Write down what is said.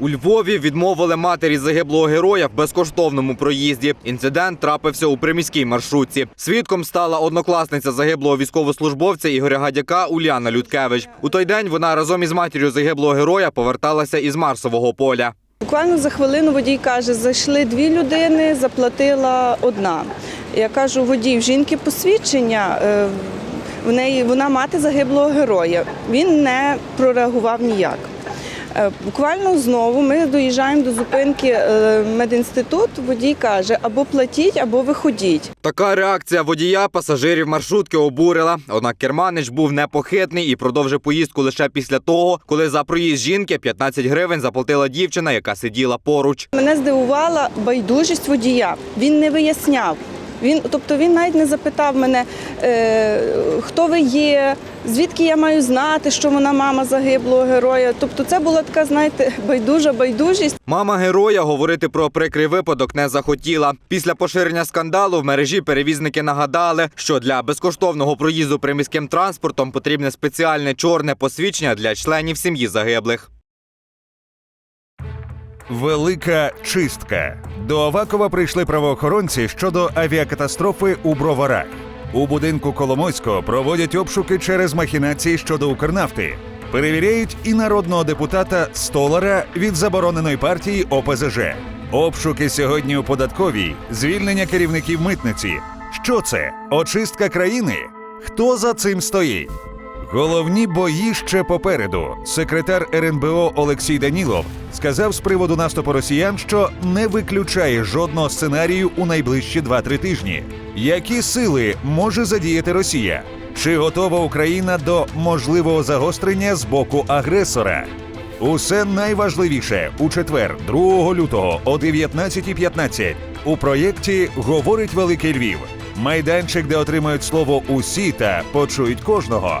У Львові відмовили матері загиблого героя в безкоштовному проїзді. Інцидент трапився у приміській маршрутці. Свідком стала однокласниця загиблого військовослужбовця Ігоря Гадяка Уляна Людкевич. У той день вона разом із матір'ю загиблого героя поверталася із Марсового поля. Буквально за хвилину водій каже, зайшли дві людини, заплатила одна. Я кажу, водій, в жінки посвідчення. е, В неї вона мати загиблого героя. Він не прореагував ніяк. Е, Буквально знову ми доїжджаємо до зупинки е, медінститут. Водій каже: або платіть, або виходіть. Така реакція водія пасажирів маршрутки обурила. Однак керманич був непохитний і продовжив поїздку лише після того, коли за проїзд жінки 15 гривень заплатила дівчина, яка сиділа поруч. Мене здивувала байдужість водія. Він не виясняв. Він, тобто він навіть не запитав мене, е, хто ви є, звідки я маю знати, що вона мама загиблого героя. Тобто це була така, знаєте, байдужа байдужість. Мама героя говорити про прикрий випадок не захотіла. Після поширення скандалу в мережі перевізники нагадали, що для безкоштовного проїзду приміським транспортом потрібне спеціальне чорне посвідчення для членів сім'ї загиблих. Велика чистка. До Авакова прийшли правоохоронці щодо авіакатастрофи у Броварах. У будинку Коломойського проводять обшуки через махінації щодо Укрнафти. Перевіряють і народного депутата Столара від забороненої партії ОПЗЖ. Обшуки сьогодні у податковій, звільнення керівників митниці. Що це? Очистка країни? Хто за цим стоїть? Головні бої ще попереду. Секретар РНБО Олексій Данілов сказав з приводу наступу росіян, що не виключає жодного сценарію у найближчі 2-3 тижні. Які сили може задіяти Росія? Чи готова Україна до можливого загострення з боку агресора? Усе найважливіше у четвер, 2 лютого о 19.15 у проєкті Говорить Великий Львів. Майданчик, де отримають слово усі та почують кожного.